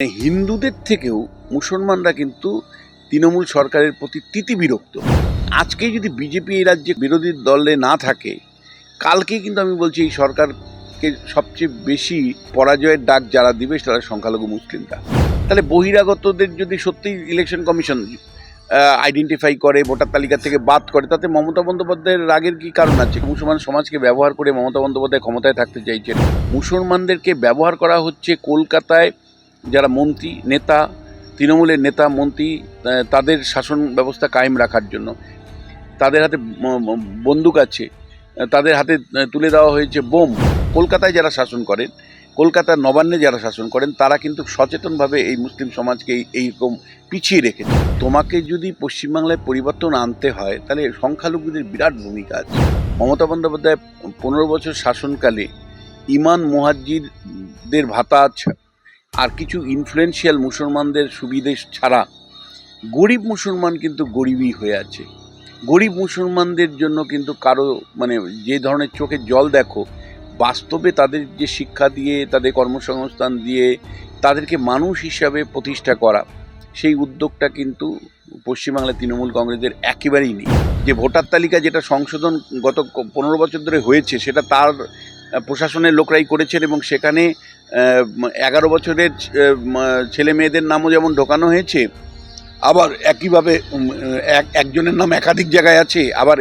হিন্দুদের থেকেও মুসলমানরা কিন্তু তৃণমূল সরকারের প্রতি তিতি বিরক্ত। আজকে যদি বিজেপি এই রাজ্যে বিরোধী দলে না থাকে কালকে কিন্তু আমি বলছি এই সরকারকে সবচেয়ে বেশি পরাজয়ের ডাক যারা দিবে তারা সংখ্যালঘু মুসলিমরা। তাহলে বহিরাগতদের যদি সত্যি ইলেকশন কমিশন আইডেন্টিফাই করে, ভোটার তালিকা থেকে বাদ করে, তাতে মমতা বন্দ্যোপাধ্যায়ের রাগের কি কারণ আছে? মুসলমান সমাজকে ব্যবহার করে মমতা বন্দ্যোপাধ্যায় ক্ষমতায় থাকতে চাইছেন। মুসলমানদেরকে ব্যবহার করা হচ্ছে কলকাতায় যারা মন্ত্রী, নেতা, তৃণমূলের নেতা, মন্ত্রী তাদের শাসন ব্যবস্থা কায়েম রাখার জন্য। তাদের হাতে বন্দুক আছে, তাদের হাতে তুলে দেওয়া হয়েছে বোম। কলকাতায় যারা শাসন করেন, কলকাতার নবান্নে যারা শাসন করেন, তারা কিন্তু সচেতনভাবে এই মুসলিম সমাজকে এই- এইরকম পিছিয়ে রেখেছে তোমাকে যদি পশ্চিমবাংলায় পরিবর্তন আনতে হয়, তাহলে সংখ্যালঘুদের বিরাট ভূমিকা আছে। মমতা বন্দ্যোপাধ্যায় পনেরো বছর শাসনকালে ইমান মুহাজ্জিরদের ভাতা আর কিছু ইনফ্লুয়েন্সিয়াল মুসলমানদের সুবিধে ছাড়া, গরিব মুসলমান কিন্তু গরিবই হয়ে আছে। গরিব মুসলমানদের জন্য কিন্তু কারও মানে যে ধরনের চোখে জল দেখো, বাস্তবে তাদের যে শিক্ষা দিয়ে, তাদের কর্মসংস্থান দিয়ে, তাদেরকে মানুষ হিসাবে প্রতিষ্ঠা করা, সেই উদ্যোগটা কিন্তু পশ্চিমবাংলায় তৃণমূল কংগ্রেসের একেবারেই নেই। যে ভোটার তালিকা যেটা সংশোধন গত পনেরো বছর ধরে হয়েছে, সেটা তার প্রশাসনের লোকরাই করেছেন এবং সেখানে এগারো বছরের ছেলে মেয়েদের নামও যেমন ঢোকানো হয়েছে, আবার একইভাবে এক, একজনের নাম একাধিক জায়গায় আছে, আবার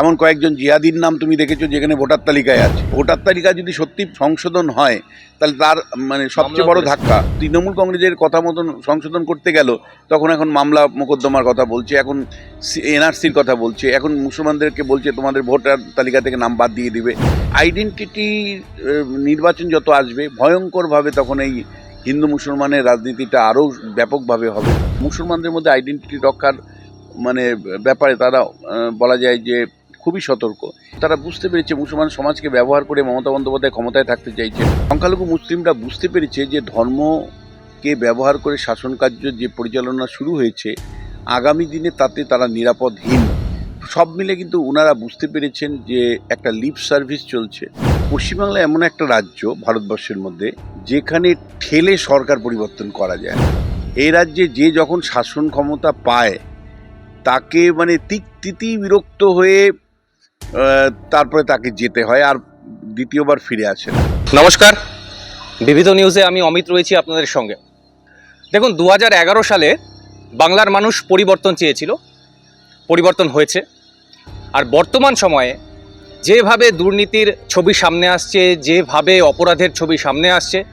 এমন কয়েকজন জিয়াদির নাম তুমি দেখেছ যেখানে ভোটার তালিকায় আছে। ভোটার তালিকা যদি সত্যি সংশোধন হয় তাহলে তার মানে সবচেয়ে বড় ধাক্কা। তৃণমূল কংগ্রেসের কথা মতন সংশোধন করতে গেল তখন এখন মামলা মোকদ্দমার কথা বলছে এখন এনআরসির কথা বলছে এখন মুসলমানদেরকে বলছে তোমাদের ভোটার তালিকা থেকে নাম বাদ দিয়ে দিবে। আইডেন্টিটি নির্বাচন যত আসবে ভয়ঙ্করভাবে তখন এই হিন্দু মুসলমানের রাজনীতিটা আরও ব্যাপকভাবে হবে। মুসলমানদের মধ্যে আইডেন্টিটি রক্ষার মানে ব্যাপারে তারা বলা যায় যে খুবই সতর্ক। তারা বুঝতে পেরেছে মুসলমান সমাজকে ব্যবহার করে মমতা বন্দ্যোপাধ্যায় ক্ষমতায় থাকতে চাইছে সংখ্যালঘু মুসলিমরা বুঝতে পেরেছে যে ধর্মকে ব্যবহার করে শাসন কার্য যে পরিচালনা শুরু হয়েছে, আগামী দিনে তাতে তারা নিরাপদহীন। সব মিলে কিন্তু ওনারা বুঝতে পেরেছেন যে একটা লিপ সার্ভিস চলছে। পশ্চিমবাংলা এমন একটা রাজ্য ভারতবর্ষের মধ্যে, যেখানে ঠেলে সরকার পরিবর্তন করা যায়। এই রাজ্যে যে যখন শাসন ক্ষমতা পায়, তাকে মানে তিক তিতি বিরক্ত হয়ে তারপরে তাকে যেতে হয় আর দ্বিতীয়বার ফিরে আসে। নমস্কার। বিবিধ নিউজে আমি অমিত রয়েছি আপনাদের সঙ্গে। দেখুন দু হাজার এগারো সালে বাংলার মানুষ পরিবর্তন চেয়েছিল, পরিবর্তন হয়েছে। আর বর্তমান সময়ে যেভাবে দুর্নীতির ছবি সামনে আসছে, যেভাবে অপরাধের ছবি সামনে আসছে,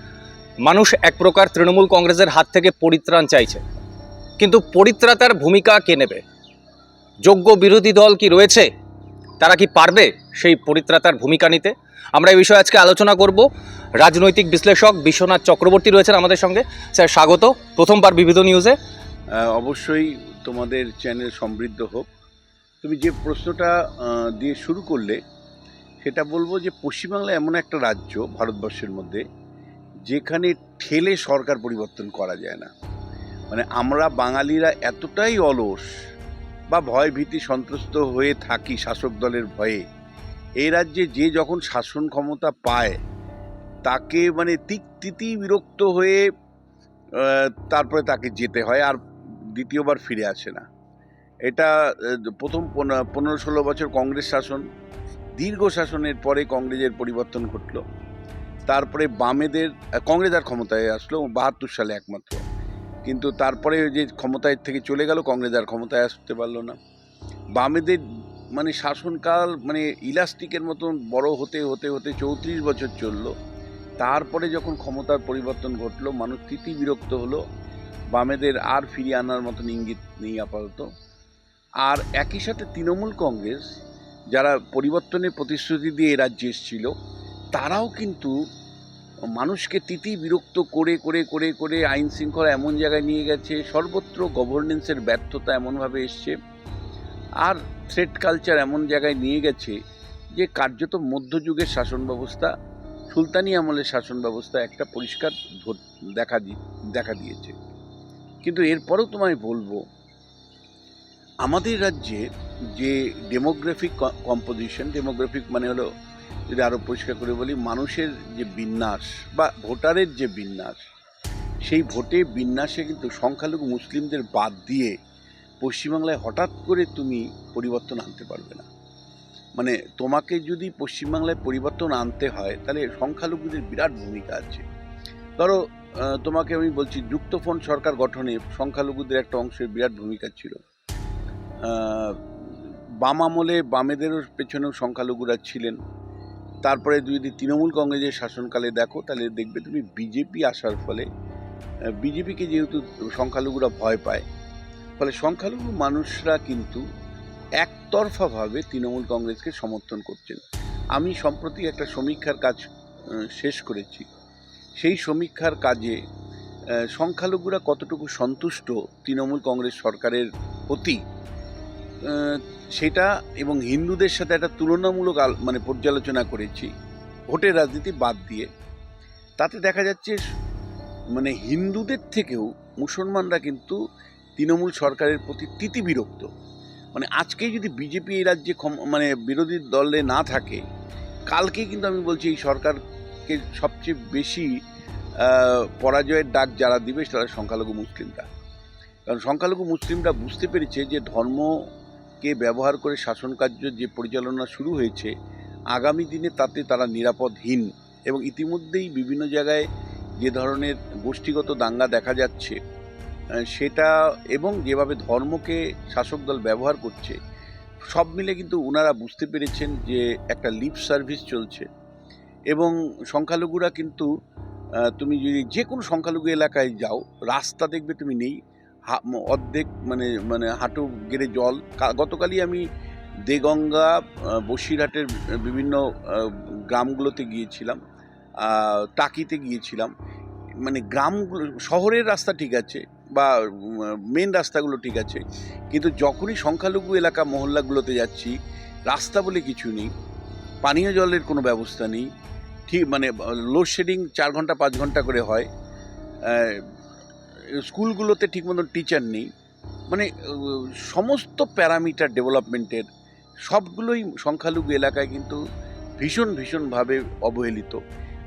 মানুষ এক প্রকার তৃণমূল কংগ্রেসের হাত থেকে পরিত্রাণ চাইছে। কিন্তু পরিত্রাতার ভূমিকা কে নেবে? যোগ্য বিরোধী দল কি রয়েছে? তারা কি পারবে সেই পরিত্রাতার ভূমিকা নিতে? আমরা এই বিষয়ে আজকে আলোচনা করব। রাজনৈতিক বিশ্লেষক বিশ্বনাথ চক্রবর্তী রয়েছেন আমাদের সঙ্গে। স্যার, স্বাগত। প্রথমবার বিবিধ নিউজে। অবশ্যই তোমাদের চ্যানেল সমৃদ্ধ হোক। তুমি যে প্রশ্নটা দিয়ে শুরু করলে, সেটা বলব যে পশ্চিমবাংলা এমন একটা রাজ্য ভারতবর্ষের মধ্যে, যেখানে ঠেলে সরকার পরিবর্তন করা যায় না। মানে আমরা বাঙালিরা এতটাই অলস বা ভয় ভীতি সন্ত্রস্ত হয়ে থাকি শাসক দলের ভয়ে এই রাজ্যে যে যখন শাসন ক্ষমতা পায়, তাকে মানে তিক তিতি বিরক্ত হয়ে তারপরে তাকে যেতে হয় আর দ্বিতীয়বার ফিরে আসে না। এটা প্রথম পন- পনেরো ষোলো বছর কংগ্রেস শাসন, দীর্ঘ শাসনের পরে কংগ্রেসের পরিবর্তন ঘটলো। তারপরে বামেদের, কংগ্রেস আর ক্ষমতায় আসলো, বাহাত্তর সালে একমাত্র। কিন্তু তারপরে যে ক্ষমতায় থেকে চলে গেল, কংগ্রেস আর ক্ষমতায় আসতে পারল না। বামেদের মানে শাসনকাল মানে ইলাস্টিকের মতন বড় হতে হতে হতে চৌত্রিশ বছর চলল। তারপরে যখন ক্ষমতার পরিবর্তন ঘটলো, মানুষ তিতি বিরক্ত হলো। বামেদের আর ফিরিয়ে আনার মতন ইঙ্গিত নেই আপাতত। আর একই সাথে তৃণমূল কংগ্রেস, যারা পরিবর্তনের প্রতিশ্রুতি দিয়ে এ রাজ্যে এসেছিল, তারাও কিন্তু মানুষকে তিতি বিরক্ত করে করে করে করে আইন শৃঙ্খলা এমন জায়গায় নিয়ে গেছে, সর্বত্র গভর্নেন্সের ব্যর্থতা এমনভাবে এসছে আর থ্রেড কালচার এমন জায়গায় নিয়ে গেছে যে কার্যত মধ্যযুগের শাসন ব্যবস্থা, সুলতানি আমলের শাসন ব্যবস্থা একটা পরিষ্কার দেখা দেখা দিয়েছে। কিন্তু এরপরেও তোমায় বলব, আমাদের রাজ্যে যে ডেমোগ্রাফিক কম্পোজিশন ডেমোগ্রাফিক মানে হলো যদি আরও পরিষ্কার করে বলি, মানুষের যে বিন্যাস বা ভোটারের যে বিন্যাস, সেই ভোটে বিন্যাসে কিন্তু সংখ্যালঘু মুসলিমদের বাদ দিয়ে পশ্চিমবাংলায় হঠাৎ করে তুমি পরিবর্তন আনতে পারবে না। মানে তোমাকে যদি পশ্চিমবাংলায় পরিবর্তন আনতে হয়, তাহলে সংখ্যালঘুদের বিরাট ভূমিকা আছে। ধরো তোমাকে আমি বলছি, যুক্তফ্রন্ট সরকার গঠনে সংখ্যালঘুদের একটা অংশের বিরাট ভূমিকা ছিল। বাম আমলে বামেদেরও পেছনেও সংখ্যালঘুরা ছিলেন। তারপরে যদি তৃণমূল কংগ্রেসের শাসনকালে দেখো, তাহলে দেখবে তুমি বিজেপি আসার ফলে বিজেপিকে যেহেতু সংখ্যালঘুরা ভয় পায়, ফলে সংখ্যালঘু মানুষরা কিন্তু একতরফাভাবে তৃণমূল কংগ্রেসকে সমর্থন করছেন। আমি সম্প্রতি একটা সমীক্ষার কাজ শেষ করেছি। সেই সমীক্ষার কাজে সংখ্যালঘুরা কতটুকু সন্তুষ্ট তৃণমূল কংগ্রেস সরকারের প্রতি সেটা এবং হিন্দুদের সাথে একটা তুলনামূলক মানে পর্যালোচনা করেছি, ভোটের রাজনীতি বাদ দিয়ে। তাতে দেখা যাচ্ছে মানে হিন্দুদের থেকেও মুসলমানরা কিন্তু তৃণমূল সরকারের প্রতি তিতি বিরক্ত মানে আজকে যদি বিজেপি এই রাজ্যে মানে বিরোধী দলে না থাকে কালকে কিন্তু আমি বলছি এই সরকারকে সবচেয়ে বেশি পরাজয়ের ডাক যারা দিবে তারা সংখ্যালঘু মুসলিমরা। কারণ সংখ্যালঘু মুসলিমরা বুঝতে পেরেছে যে ধর্মকে ব্যবহার করে শাসন কার্য যে পরিচালনা শুরু হয়েছে, আগামী দিনে তাতে তারা নিরাপদহীন এবং ইতিমধ্যেই বিভিন্ন জায়গায় যে ধরনের গোষ্ঠীগত দাঙ্গা দেখা যাচ্ছে সেটা এবং যেভাবে ধর্মকে শাসক দল ব্যবহার করছে, সব মিলে কিন্তু ওনারা বুঝতে পেরেছেন যে একটা লিপ সার্ভিস চলছে এবং সংখ্যালঘুরা কিন্তু তুমি যদি যে কোনো সংখ্যালঘু এলাকায় যাও, রাস্তা দেখবে তুমি নেই অর্ধেক মানে মানে হাঁটু গেড়ে জল। গতকালই আমি দেগঙ্গা বসিরহাটের বিভিন্ন গ্রামগুলোতে গিয়েছিলাম। টাকিতে গিয়েছিলাম। মানে গ্রামগুলো, শহরের রাস্তা ঠিক আছে বা মেন রাস্তাগুলো ঠিক আছে। কিন্তু যখনই সংখ্যালঘু এলাকা মহল্লাগুলোতে যাচ্ছি, রাস্তা বলে কিছু নেই, পানীয় জলের কোনো ব্যবস্থা নেই। ঠিক মানে লোডশেডিং চার ঘণ্টা, পাঁচ ঘণ্টা করে হয়। স্কুলগুলোতে ঠিক মতন টিচার নেই। মানে সমস্ত প্যারামিটার ডেভেলপমেন্টের সবগুলোই সংখ্যালঘু এলাকায় কিন্তু ভীষণ, ভীষণভাবে অবহেলিত।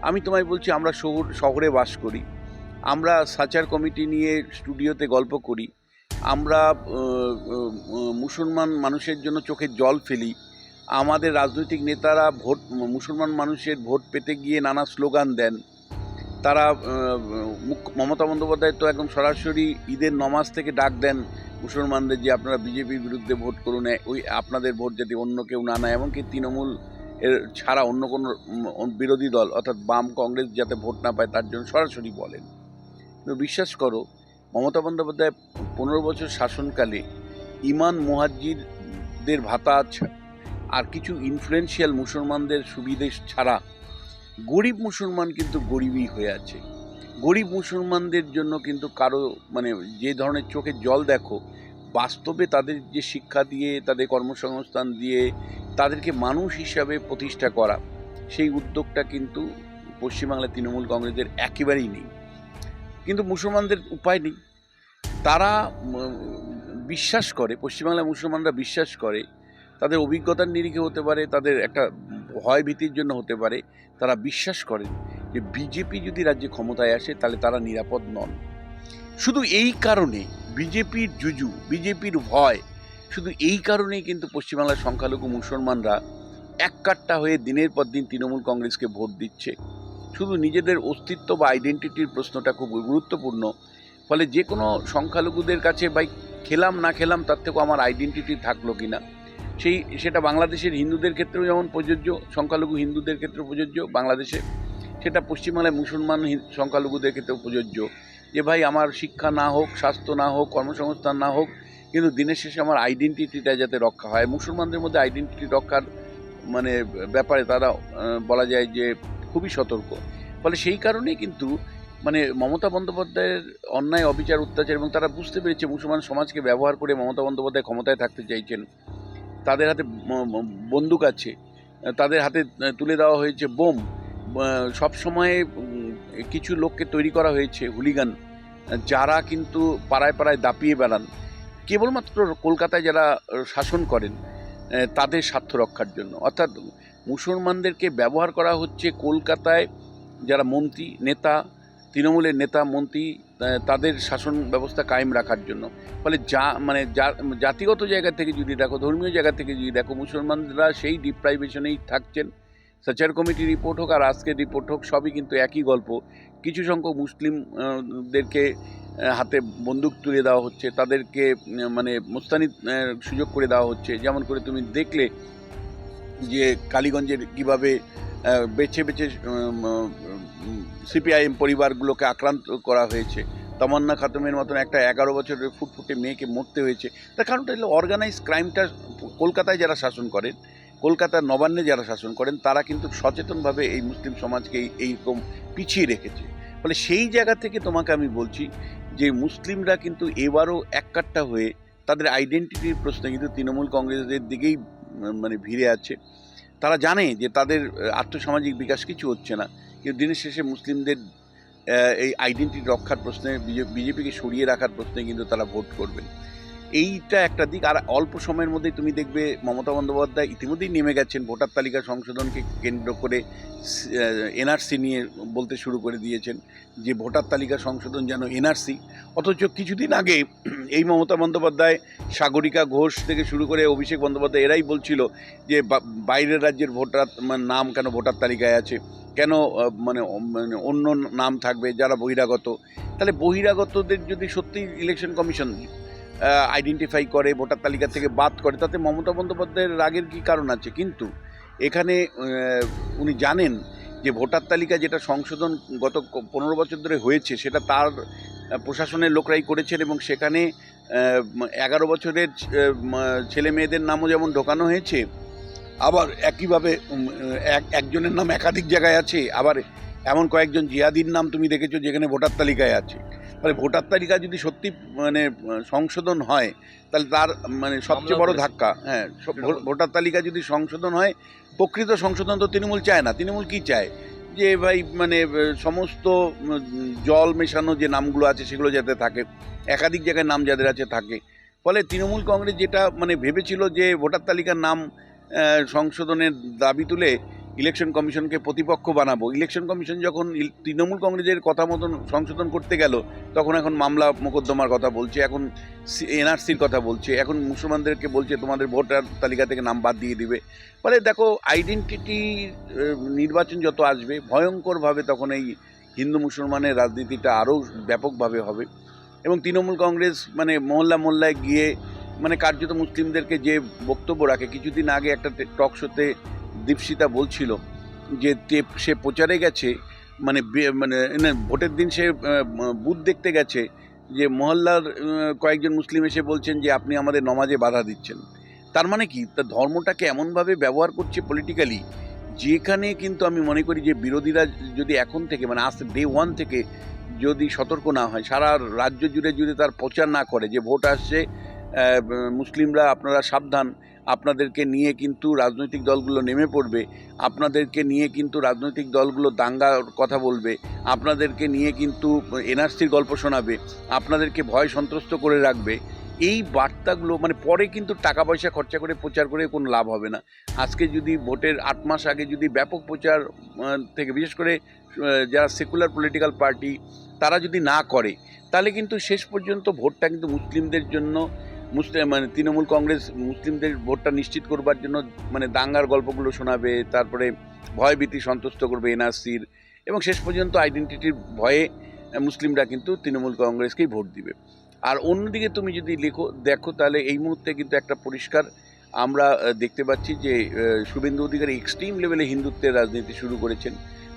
আমি তোমায় বলছি, আমরা শহর, শহরে বাস করি। আমরা সাচার কমিটি নিয়ে স্টুডিওতে গল্প করি। আমরা মুসলমান মানুষের জন্য চোখে জল ফেলি। আমাদের রাজনৈতিক নেতারা ভোট, মুসলমান মানুষের ভোট পেতে গিয়ে নানা স্লোগান দেন। মমতা বন্দ্যোপাধ্যায় তো একদম সরাসরি ঈদের নমাজ থেকে ডাক দেন মুসলমানদের যে আপনারা বিজেপির বিরুদ্ধে ভোট করুন ওই আপনাদের ভোট যাতে অন্য কেউ না নেয়। এমনকি তৃণমূল এর ছাড়া অন্য কোনো বিরোধী দল, অর্থাৎ বাম কংগ্রেস যাতে ভোট না পায়, তার জন্য সরাসরি বলেন। কিন্তু বিশ্বাস করো, মমতা বন্দ্যোপাধ্যায় পনেরো বছর শাসনকালে ইমান মুহাজ্জিরদের ভাতা আর কিছু ইনফ্লুয়েন্সিয়াল মুসলমানদের সুবিধে ছাড়া গরিব মুসলমান কিন্তু গরিবই হয়ে আছে। গরিব মুসলমানদের জন্য কিন্তু কারও মানে যে ধরনের চোখে জল দেখো, বাস্তবে তাদের যে শিক্ষা দিয়ে, তাদের কর্মসংস্থান দিয়ে, তাদেরকে মানুষ হিসাবে প্রতিষ্ঠা করা, সেই উদ্যোগটা কিন্তু পশ্চিমবাংলার তৃণমূল কংগ্রেসের একেবারেই নেই। কিন্তু মুসলমানদের উপায় নেই। তারা বিশ্বাস করে, পশ্চিমবাংলার মুসলমানরা বিশ্বাস করে, তাদের অভিজ্ঞতার নিরিখে হতে পারে, তাদের একটা ভয় ভীতির জন্য হতে পারে, তারা বিশ্বাস করেন যে বিজেপি যদি রাজ্যে ক্ষমতায় আসে, তাহলে তারা নিরাপদ নন। শুধু এই কারণে বিজেপির জুজু বিজেপির ভয়, শুধু এই কারণেই কিন্তু পশ্চিমবাংলার সংখ্যালঘু মুসলমানরা এককাট্টা হয়ে দিনের পর দিন তৃণমূল কংগ্রেসকে ভোট দিচ্ছে। শুধু নিজেদের অস্তিত্ব বা আইডেন্টিটির প্রশ্নটা খুব গুরুত্বপূর্ণ, ফলে যে কোনো সংখ্যালঘুদের কাছে ভাই খেলাম না খেলাম তার থেকেও আমার আইডেন্টিটি থাকল কি না সেই, সেটা বাংলাদেশের হিন্দুদের ক্ষেত্রেও যেমন প্রযোজ্য, সংখ্যালঘু হিন্দুদের ক্ষেত্রেও প্রযোজ্য, বাংলাদেশে সেটা পশ্চিমবাংলায় মুসলমান সংখ্যালঘুদের ক্ষেত্রেও প্রযোজ্য। যে ভাই আমার শিক্ষা না হোক, স্বাস্থ্য না হোক, কর্মসংস্থান না হোক, কিন্তু দিনের শেষে আমার আইডেন্টিটিটা যাতে রক্ষা হয়। মুসলমানদের মধ্যে আইডেন্টিটি রক্ষার মানে ব্যাপারে তারা বলা যায় যে খুবই সতর্ক। ফলে সেই কারণেই কিন্তু মানে মমতা বন্দ্যোপাধ্যায়ের অন্যায়, অবিচার, অত্যাচার এবং তারা বুঝতে পেরেছে মুসলমান সমাজকে ব্যবহার করে মমতা বন্দ্যোপাধ্যায় ক্ষমতায় থাকতে চাইছেন। তাদের হাতে বন্দুক আছে তাদের হাতে তুলে দেওয়া হয়েছে বোম। সব সময় কিছু লোককে তৈরি করা হয়েছে হুলিগান, যারা কিন্তু পাড়ায় পাড়ায় দাপিয়ে বেড়ান। কেবলমাত্র কলকাতায় যারা শাসন করেন তাদের স্বার্থ রক্ষার জন্য। অর্থাৎ মুসলমানদেরকে ব্যবহার করা হচ্ছে কলকাতায় যারা মন্ত্রী, নেতা তৃণমূলের নেতা মন্ত্রী তাদের শাসন ব্যবস্থা কায়েম রাখার জন্য। ফলে যা মানে জাতিগত জায়গা থেকে যদি দেখো ধর্মীয় জায়গা থেকে যদি দেখো মুসলমানরা সেই ডিপ্রাইভেশনেই থাকছেন। সাচার কমিটি রিপোর্ট হোক আর আজকের রিপোর্ট হোক সবই কিন্তু একই গল্প। কিছু সংখ্যক মুসলিম আহ, দেরকে আহ, হাতে বন্দুক তুলে দেওয়া হচ্ছে তাদেরকে মানে মুস্তানি সুযোগ করে দেওয়া হচ্ছে। যেমন করে তুমি দেখলে যে কালীগঞ্জের কীভাবে বেছে বেছে সিপিআইএম পরিবারগুলোকে আক্রান্ত করা হয়েছে। তামান্না খাতুমের মতন একটা এগারো বছরের ফুটফুটে মেয়েকে মরতে হয়েছে। তার কারণটা হলো অর্গানাইজ ক্রাইমটা কলকাতায় যারা শাসন করেন, কলকাতার নবান্নে যারা শাসন করেন, তারা কিন্তু সচেতনভাবে এই মুসলিম সমাজকে এই এইরকম পিছিয়ে রেখেছে। ফলে সেই জায়গা থেকে তোমাকে আমি বলছি যে, মুসলিমরা কিন্তু এবারও এককাট্টা হয়ে তাদের আইডেন্টিটির প্রশ্নে কিন্তু তৃণমূল কংগ্রেসের দিকেই মানে ভিড়ে আছে। তারা জানে যে তাদের আর্থসামাজিক বিকাশ কিছু হচ্ছে না। কিন্তু দিনের শেষে মুসলিমদের এই আইডেন্টিটি রক্ষার প্রশ্নে বিজেপিকে সরিয়ে রাখার প্রশ্নে কিন্তু তারা ভোট করবেন। এইটা একটা দিক। আর অল্প সময়ের মধ্যেই তুমি দেখবে মমতা বন্দ্যোপাধ্যায় ইতিমধ্যেই নেমে গেছেন। ভোটার তালিকা সংশোধনকে কেন্দ্র করে এনআরসি নিয়ে বলতে শুরু করে দিয়েছেন যে ভোটার তালিকা সংশোধন যেন এনআরসি অথচ কিছুদিন আগে এই মমতা বন্দ্যোপাধ্যায়, সাগরিকা ঘোষ থেকে শুরু করে অভিষেক বন্দ্যোপাধ্যায় এরাই বলছিল যে বাইরের রাজ্যের ভোটার মানে নাম কেন ভোটার তালিকায় আছে? কেন মানে মানে অন্য নাম থাকবে যারা বহিরাগত? তাহলে বহিরাগতদের যদি সত্যি ইলেকশন কমিশন আইডেন্টিফাই করে, ভোটার তালিকা থেকে বাদ করে, তাতে মমতা বন্দ্যোপাধ্যায়ের রাগের কী কারণ আছে? কিন্তু এখানে উনি জানেন যে ভোটার তালিকা যেটা সংশোধন গত পনেরো বছর ধরে হয়েছে, সেটা তার প্রশাসনের লোকরাই করেছেন এবং সেখানে এগারো বছরের ছেলে মেয়েদের নামও যেমন ঢোকানো হয়েছে, আবার একইভাবে এক, একজনের নাম একাধিক জায়গায় আছে, আবার এমন কয়েকজন জিয়াদির নাম তুমি দেখেছ যেখানে ভোটার তালিকায় আছে। তাহলে ভোটার তালিকা যদি সত্যি মানে সংশোধন হয় তাহলে তার মানে সবচেয়ে বড় ধাক্কা। হ্যাঁ ভোটার তালিকা যদি সংশোধন হয় প্রকৃত সংশোধন তো তৃণমূল চায় না। তৃণমূল কি চায়? যে ভাই মানে সমস্ত জল মেশানো যে নামগুলো আছে সেগুলো যাতে থাকে। একাধিক জায়গায় নাম যাদের আছে থাকে। ফলে তৃণমূল কংগ্রেস যেটা মানে ভেবেছিল যে ভোটার তালিকার নাম সংশোধনের দাবি তুলে ইলেকশন কমিশনকে প্রতিপক্ষ বানাবো। ইলেকশন কমিশন যখন তৃণমূল কংগ্রেসের কথা মতন সংশোধন করতে গেল, তখন এখন মামলা মোকদ্দমার কথা বলছে, এখন এনআরসির কথা বলছে, এখন মুসলমানদেরকে বলছে তোমাদের ভোটার তালিকা থেকে নাম বাদ দিয়ে দিবে। ফলে দেখো আইডেন্টিটি নির্বাচন যত আসবে, ভয়ঙ্করভাবে তখন এই হিন্দু মুসলমানের রাজনীতিটা আরও ব্যাপকভাবে হবে। এবং তৃণমূল কংগ্রেস মানে মহল্লা মহল্লায় গিয়ে মানে কার্যত মুসলিমদেরকে যে বক্তব্য রাখে, কিছুদিন আগে একটা টক শোতে দীপশিতা বলছিল যে সে প্রচারে গেছে মানে মানে ভোটের দিন সে বুথ দেখতে গেছে যে মহল্লার কয়েকজন মুসলিম এসে বলছেন যে আপনি আমাদের নমাজে বাধা দিচ্ছেন। তার মানে কি? তা ধর্মটাকে এমনভাবে ব্যবহার করছে পলিটিক্যালি যেখানে কিন্তু আমি মনে করি যে বিরোধীরা যদি এখন থেকে মানে আজ ডে ওয়ান থেকে যদি সতর্ক না হয়, সারা রাজ্য জুড়ে যদি তার প্রচার না করে যে ভোট আসছে মুসলিমরা আপনারা সাবধান আপনাদেরকে নিয়ে কিন্তু রাজনৈতিক দলগুলো নেমে পড়বে, আপনাদেরকে নিয়ে কিন্তু রাজনৈতিক দলগুলো দাঙ্গার কথা বলবে, আপনাদেরকে নিয়ে কিন্তু এনআরসির গল্প শোনাবে, আপনাদেরকে ভয় সন্ত্রস্ত করে রাখবে। এই বার্তাগুলো মানে পরে কিন্তু টাকা পয়সা খরচা করে প্রচার করে কোনো লাভ হবে না। আজকে যদি ভোটের আট মাস আগে যদি ব্যাপক প্রচার থেকে বিশেষ করে যারা সেকুলার পলিটিক্যাল পার্টি তারা যদি না করে, তাহলে কিন্তু শেষ পর্যন্ত ভোটটা কিন্তু মুসলিমদের জন্য মুসলিম মানে তৃণমূল কংগ্রেস মুসলিমদের ভোটটা নিশ্চিত করবার জন্য মানে দাঙ্গার গল্পগুলো শোনাবে, তারপরে ভয়ভীতি সন্তুষ্ট করবে এনআরসির, এবং শেষ পর্যন্ত আইডেন্টিটির ভয়ে মুসলিমরা কিন্তু তৃণমূল কংগ্রেসকেই ভোট দিবে। আর অন্যদিকে তুমি যদি লেখো, দেখো তাহলে এই মুহূর্তে কিন্তু একটা পরিষ্কার আমরা দেখতে পাচ্ছি যে শুভেন্দু অধিকারী এক্সট্রিম লেভেলে হিন্দুত্বের রাজনীতি শুরু করেছেন।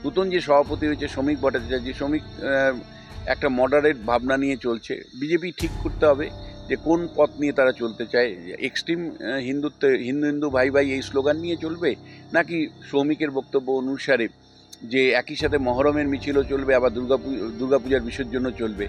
নতুন যে সভাপতি হয়েছে শ্রমিক ভট্টাচার্য, শ্রমিক একটা মডারেট ভাবনা নিয়ে চলছে। বিজেপি ঠিক করতে হবে। যে কোন পথ নিয়ে তারা চলতে চায়? এক্সট্রিম হিন্দুত্ব, হিন্দু হিন্দু ভাই ভাই এই স্লোগান নিয়ে চলবে? নাকি শ্রমিকের বক্তব্য অনুসারে যে একই সাথে মহরমের মিছিলও চলবে, আবার দুর্গা দুর্গাপূজার বিসর্জনও চলবে?